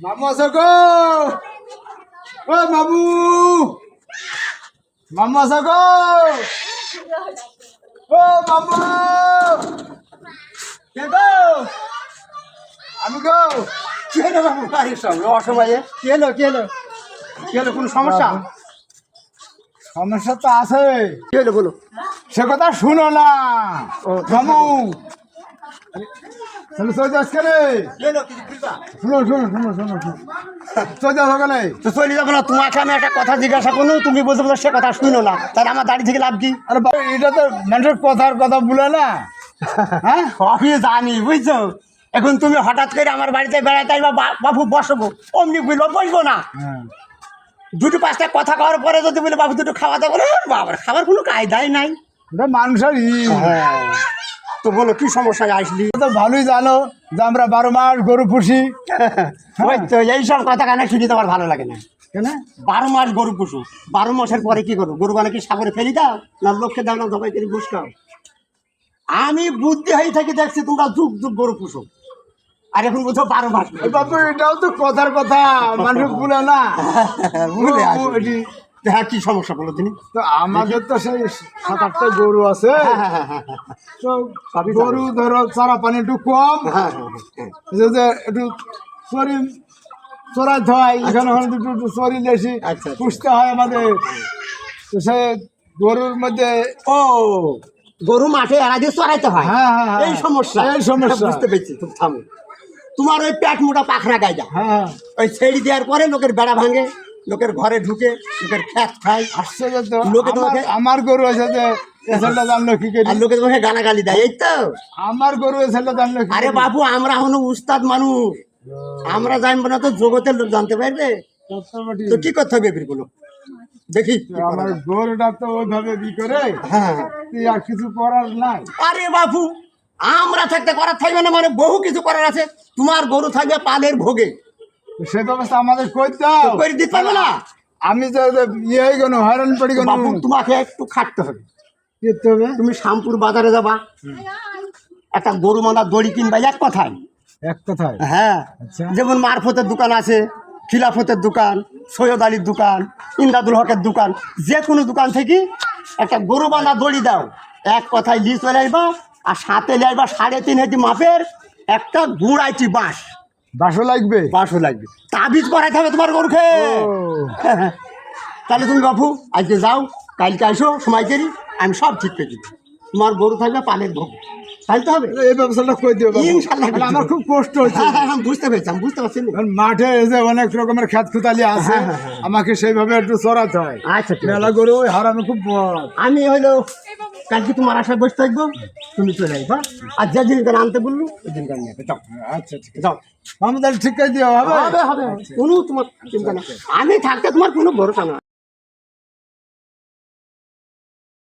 মামু আছে গো। ও মামু। মামু আছে গো। ও মামু। কে গো? আমি গো। কি হলো বাবু বাড়ির সঙ্গে অসময়ে কি হলো কি হলো কি হলো কোনো সমস্যা? সমস্যা তো আছে। কি হলো বলো। সে কথা শুনো না। মামু। তাহলে চলে যাস কেন শুনো শুনো শুনো শুনো শুনো। চলে যাস ওখানে তো চলে যাব না তোমাকে আমি একটা কথা জিজ্ঞাসা করুন তুমি বলছো বলো সে কথা শুনো না। তাহলে আমার দাড়ি থেকে লাভ কি? আরে বাবা এটা তো মানুষের কথার কথা বলে না। হ্যাঁ? সবই জানি বুঝছ? এখন তুমি হঠাৎ করে আমার বাড়িতে বেড়াতে আসবা বা- বাবু বসবো অমনি বুঝব বসবো না। হ্যাঁ। দুটো পাঁচটা কথা খাওয়ার পরে যদি বলে বাবু দুটো খাওয়া দাওয়া করে বাবার খাবার কোনো কায়দাই নাই। মানুষের ই। তো বলো কি সমস্যায় আসলি? তো ভালোই জানো যে আমরা বারো মাস গরু পুষি। তো এইসব কথা কেন শুনি তোমার ভালো লাগে না? কেন? বারো মাস গরু পুষো বারো মাসের পরে কি করো? গরু বানা কি সাগরে ফেলি দাও না লোককে দাও না সবাই করে ঘুষ খাও? আমি বুদ্ধি হয়ে থাকি দেখছি তোমরা যুগ যুগ গরু পুষো। আর এখন বলছো বারো মাস বাবু এটাও তো কথার কথা মানুষ বলে না। হ্যাঁ কি সমস্যা বলো তুমি তো আমাদের তো সেই সাত আটটা গরু আছে। তো গরু ধরো চারা পানি একটু কম। হ্যাঁ হ্যাঁ হ্যাঁ যে একটু চরি চড়াইতে হয় এখানে ওখানে দুটো একটু চরি লেসি আচ্ছা, আচ্ছা। পুষতে হয় আমাদের। তো সে গরুর মধ্যে ও গরু মাঠে এরা দিয়ে চড়াইতে হয়? হ্যাঁ, হ্যাঁ, হ্যাঁ। এই সমস্যা। এই সমস্যা। বুঝতে পেরেছি থামো। তোমার ওই পেট মোটা পাখরা গাইদা। হ্যাঁ। ওই ছেড়ি দেওয়ার পরে লোকের বেড়া ভাঙে। লোকের ঘরে ঢুকে লোকের খ্যাত খায়। আসছে যে তো লোকে আমার- তোমাকে- আমার গরু আছে যে জানলো কি করি? আর লোকে তোমাকে গালাগালি দেয় এই তো। আমার গরু জানলো আরে? বাবু আমরা হলো উস্তাদ মানুষ। আমরা জানব না তো জগতের লোক জানতে পারবে? তো কি করতে হবে দেখি আমার গরুটা তো ওইভাবে বি করে? হ্যাঁ। আর কিছু করার নাই। আরে বাবু আমরা থাকতে করার থাকবে না মানে বহু কিছু করার আছে। তোমার গরু থাকবে পালের ভোগে। সে ব্যবস্থা আমাদের কই দাও? করে দিতে পারবে না? আমি তো যে ইয়ে হয়ে গেল হয়রান পড়ি গেল বাবু তোমাকে একটু খাটতে হবে। করতে হবে? তুমি শ্যামপুর বাজারে যাবা। একটা গরু মাদার দড়ি কিনবা এক কথায়। এক কথায়? হ্যাঁ। আচ্ছা। যেমন মারফতের দোকান আছে খিলাফতের দোকান সৈয়দ আলীর দোকান ইমদাদুল হকের দোকান যে কোনো দোকান থেকে একটা গরু বাঁধা দড়ি দাও। এক কথায় লিয়ে চলে আসবা আর সাথে নিয়ে আসবা সাড়ে তিন হেঁটি মাপের একটা গুড়াইটি বাঁশ। বাসও লাগবে? বাঁশও লাগবে। তাবিজ করাইতে হবে তোমার গরুকে। তাহলে তুমি বাপু আজকে যাও কালকে আসো সময় করি আমি সব ঠিক করে দিবো। তোমার গরু থাকবে পানের ভোগ তাই তো হবে? এই ব্যবসাটা কই দিও ইনশাল্লাহ। আমার খুব কষ্ট হচ্ছে হ্যাঁ হ্যাঁ হ্যাঁ, বুঝতে পেরেছি আমি বুঝতে পারছি। মাঠে এসে অনেক রকমের খেত খুতালি আছে হ্যাঁ, হ্যাঁ। আমাকে সেইভাবে একটু চড়াতে হয়। আচ্ছা আছে। মেলা গরু ওই হারামে খুব বড়। আমি হইল কালকে তোমার আশায় বসে থাকব তুমি চলে আসবা। আর যে দিনকার আনতে বলল ওই দিনকার নিয়ে। যাও। আচ্ছা ঠিক আছে। যাও। আমি তাহলে ঠিক করে দিও হবে? হবে হবে কোনো তোমার চিন্তা না আমি থাকতে তোমার কোনো ভরসা না।